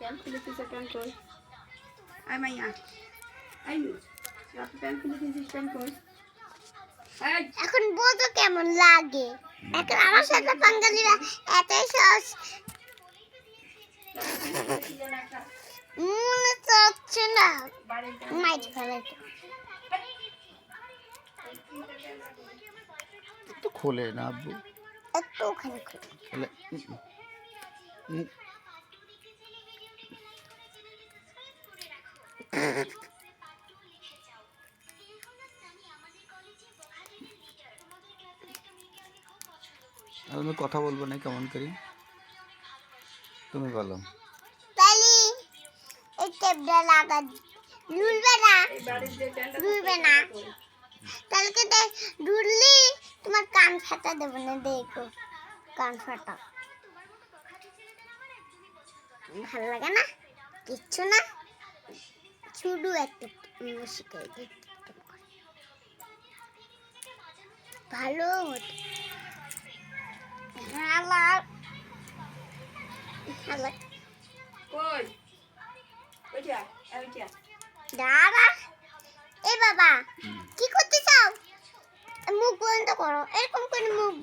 Pant কই এই। এখন বোঝো কেমন লাগে। এখন আমার সাথে বাঙালিরা এতই সহজ। মনে চাচ্ছে না। মাইট একটু খোলে না আব্বু। একটু ওখানে খুলে। আমি কথা বলব না, কেমন করি? তুমি বলো। তাইলে এই টেপটা লাগা তোমার কান ফাটা দেবো না, দেখো। কান ফাটা। ভালো লাগে না? কিচ্ছু না? শুধু একটু শিখাই দিই ভালো হতো। আমার আমার কই? ওইটা ওইটা। দাদা এ বাবা কি করতে চাও? মুখ বন্ধ করো এরকম করে মুখ।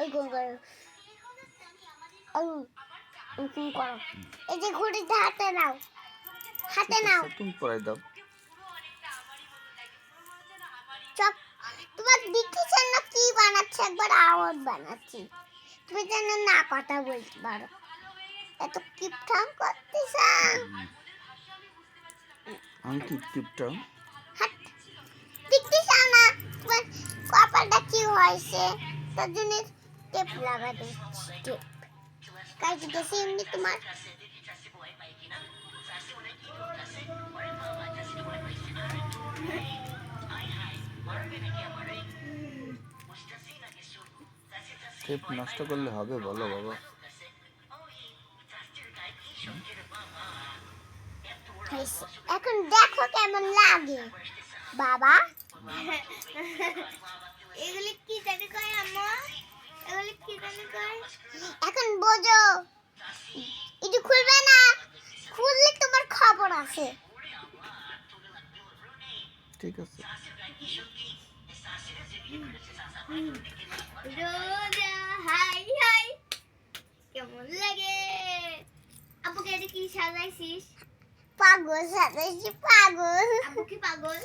এরকম করো ওই, এরকম করো। এই যে ঘড়িটা হাতে নাও। হাতে নাও। তুমি পড়াই দাও। চক তোমার দেখতেছেন না কি বানাচ্ছে? একবার আওয়াজ বানাচ্ছি। তুমি যেন না কথা বলতে পারো। এত কিপঠাম করতেছেন আমি টিপটা হাট দেখতে চাও না? তোমার কপালটা কি হয়েছে? তার জন্য টেপ লাগা দিচ্ছি কাজে গেছে এমনি তোমার টেপ নষ্ট করলে হবে বলো বাবা এখন দেখো কেমন লাগে বাবা এগুলি কি জানি কয় কয় এখন বোঝো। এটা খুলবে না। খুললে তোমার খবর আছে। ঠিক আছে। রোজা হাই হাই। কেমন লাগে? আপুকে এটা কি সাজাইছিস? পাগল সাজাইছি পাগল। আপু কি পাগল?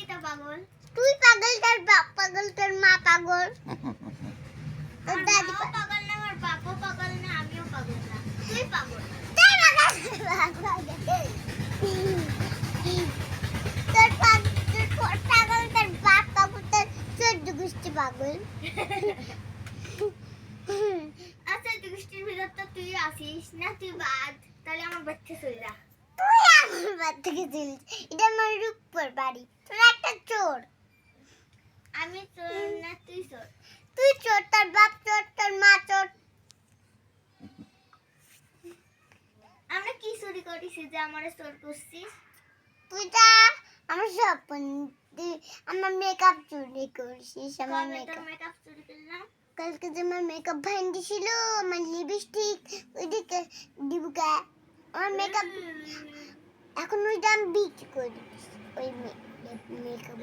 এটা পাগল। তুই পাগল তোর বাপ পাগল তোর মা পাগল। পাগল আচ্ছা তুই গোষ্ঠীর ভিতর তো তুই আসিস না তুই বাদ। তাহলে আমার বাচ্চা চলে যা। তুই আমার বাদ থেকে চলিস এটা আমার রূপপুর বাড়ি। তোর একটা চোর। আমি চোর না তুই চোর। তুই চোর তোর বাপ চোর তোর মা চোর। আমরা কি চুরি করিস যে আমার চোর করছিস? তুই তা আমার স্বপ্ন আমার মেকআপ চুরি করছিস আমার মেকআপ চুরি করলাম? কালকে যে আমার মেকআপ ভাঙি ছিল আমার লিপস্টিক ওইদিকে দিবুকা আমার মেকআপ এখন ওইটা আমি বিক্রি করে। ওই মেকআপ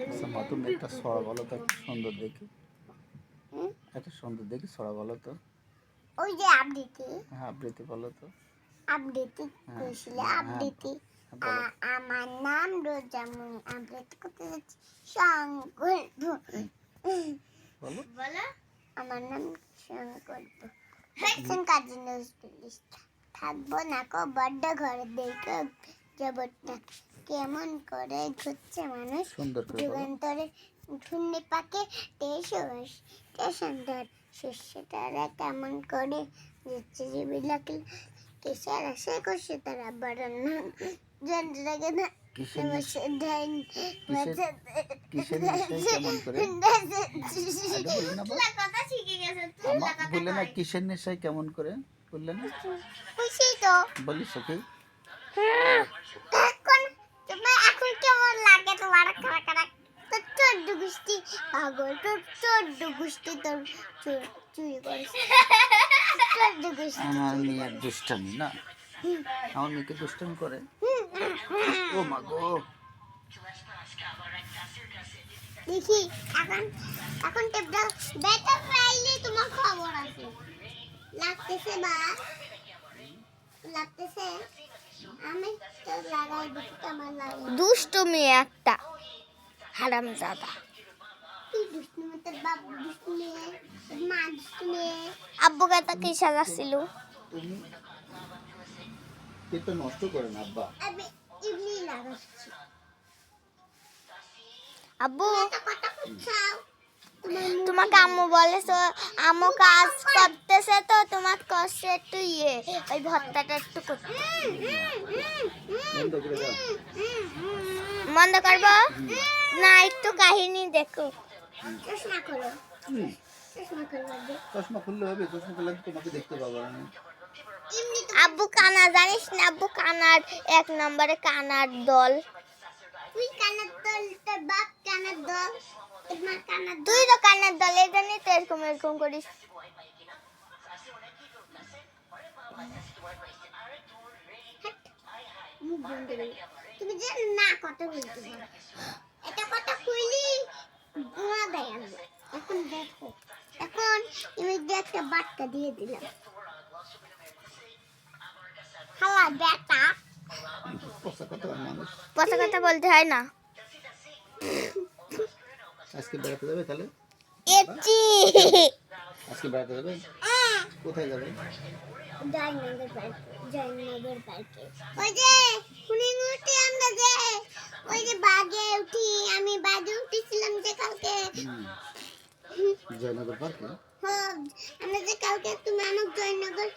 বলো তো সুন্দর দেখে। একটা সুন্দর দেখে ছড়া বলো তো। ওই যে আপডেটে হ্যাঁ আবৃত্তি বলো তো। আপডেটে হ্যাঁ, বলো। আমার নাম রোজামুন আপডেট করতে যাচ্ছি। শঙ্কর বলো। বলো। আমার নাম শঙ্কর নজরুল ইসলাম। থাকব না কো বড্ড ঘরে দেখো জবরটা কেমন করে ঘুরছে মানুষ? সুন্দর করে যুগান্তরে ঘূর্ণি পাকে টেসস টেশনদার শস্যটারা কেমন করে যাচ্ছে জীবিলাকে? কেসার আসে করছে তারা? বাড়ানো যন্ত্রকে না। কিসের নেশায়? কেমন করে? আগে বললে না বল? কথা শিখে গেছে তুই আমার বললে না কিসের নেশায় কেমন করে বললে না খুশি তো বলিস কি লাগে তোমার খারাপ খারাপ চোদ্দ গোষ্ঠী পাগল তোর চোদ্দ গোষ্ঠী তোর চুরি করেছে। চোদ্দ গোষ্ঠী আমার মেয়ের দুষ্টামি না? আমার মেয়েকে দুষ্টামি করে? ও মা গো। দেখি এখন এখন টেপটা বেটা পাইলে তোমার খবর আছে। লাগতেছে বা? দুষ্ট মেয়ে একটা হারাম জাদা আব্বু তাকে সাজাচ্ছিল? এটা নষ্ট করেন আব্বু। তোমাকে আম্মু বলেছ আম্মু কাজ করতেছে তো তোমার কষ্ট একটু ইয়ে ওই ভর্তাটা একটু করতে। বন্ধ বন্ধ করব? না একটু কাহিনী দেখো। চশমা করো খুললে হবে চশমা খুললে তোমাকে দেখতে পাবো তো আব্বু কানা জানিস না আব্বু কানার এক নম্বরে কানার দল। তুই কানের দল তোর বাপ কানের দল, তোর মা কানের তুই তো কানার দল? এই জন্যই তো এরকম এরকম করিস। তুমি যে না কথা বলতে এটা কথা কইলি গোয়া দেয় আমি এখন দেখো, এখন যে একটা বার্তা দিয়ে দিলাম। হালা বেটা। পচা কথা কথা বলতে হয় না। আজকে বেড়াতে যাবে তাহলে? এচি। আজকে বেড়াতে যাবে? কোথায় যাবে? জয়নগর পার্কে জয়নগর পার্কে। ওই যে কুনি মুহূর্তে আমরা যে ওই যে বাগে উঠি আমি বাগে উঠেছিলাম যে কালকে। জয়নগর পার্কে? হ্যাঁ, আমরা যে কালকে তুমি আমাকে জয়নগর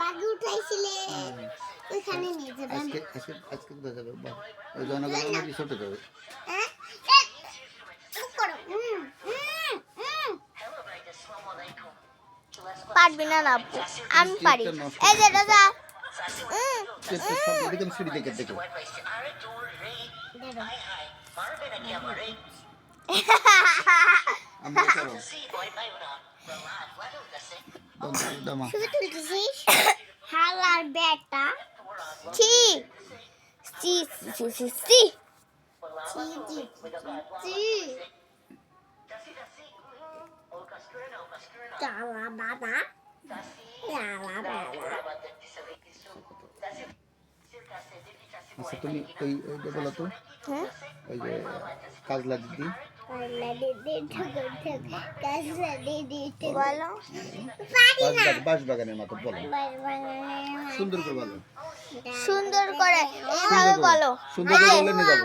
বাগে উঠাইছিলে। ওইখানে নিয়ে যাবেন আজকে আজকে আজকে কোথায় যাবে? ওই জনগণের রিসোর্টে যাবে। হ্যাঁ? পারবি না না আমি পারি। এই যে দাদা। একদম হালার ব্যাটা। ที่ซีซีซีซีจีจีจาลาบาบาจาลาบาบา असं तुम्ही काही डेव्हलप होऊन काही काजला दिली বাগানের মতো বলো। সুন্দর করে বলো। সুন্দর করে এইভাবে বলো। সুন্দর করে বলে নিয়ে যাব।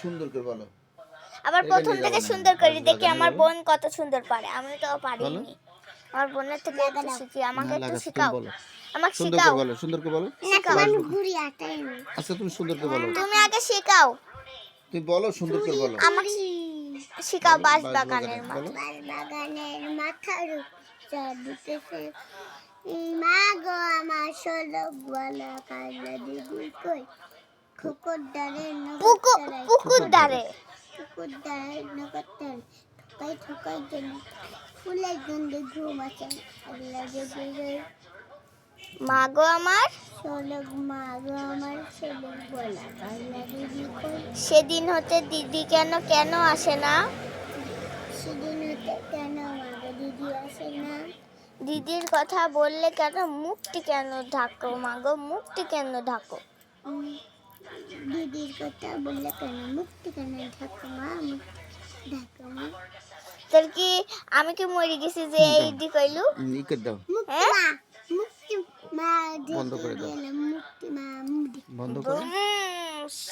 সুন্দর করে আবার প্রথম থেকে সুন্দর করে দেখি আমার বোন কত সুন্দর পারে। আমি তো পারিনি আমার বোনের থেকে একটু শিখি আমাকে একটু শেখাও। আমাকে সুন্দর শেখাও। করে বলো সুন্দর করে বলো। আচ্ছা তুমি সুন্দর করে বলো। তুমি আগে শেখাও। তুমি বলো সুন্দর করে বলো। আমাকে শিখা বাস বাগানের বাগানের মাথার উপরে মা গো আমার ষোলো দিদি কই? কুকুর কুকুর কুকুর নকতেন ঠকাই জন্য ফুলের গন্ধে ঘুম আছে আল্লাহ মা গো আমার সেদিন হতে দিদি কেন কেন আসে না? সেদিন হতে কেন দিদি আসে না? দিদির কথা বললে কেন মুখটি কেন ঢাকো মা গো মুখটি কেন ঢাকো? দিদির কথা বললে কেন মুক্তি কেন ঢাকো মা ঢাকা মা? তোর কি আমি কি মরে গেছি যে এই দি কইলু? দাও। মা বন্ধ করে দাও। বন্ধ করে।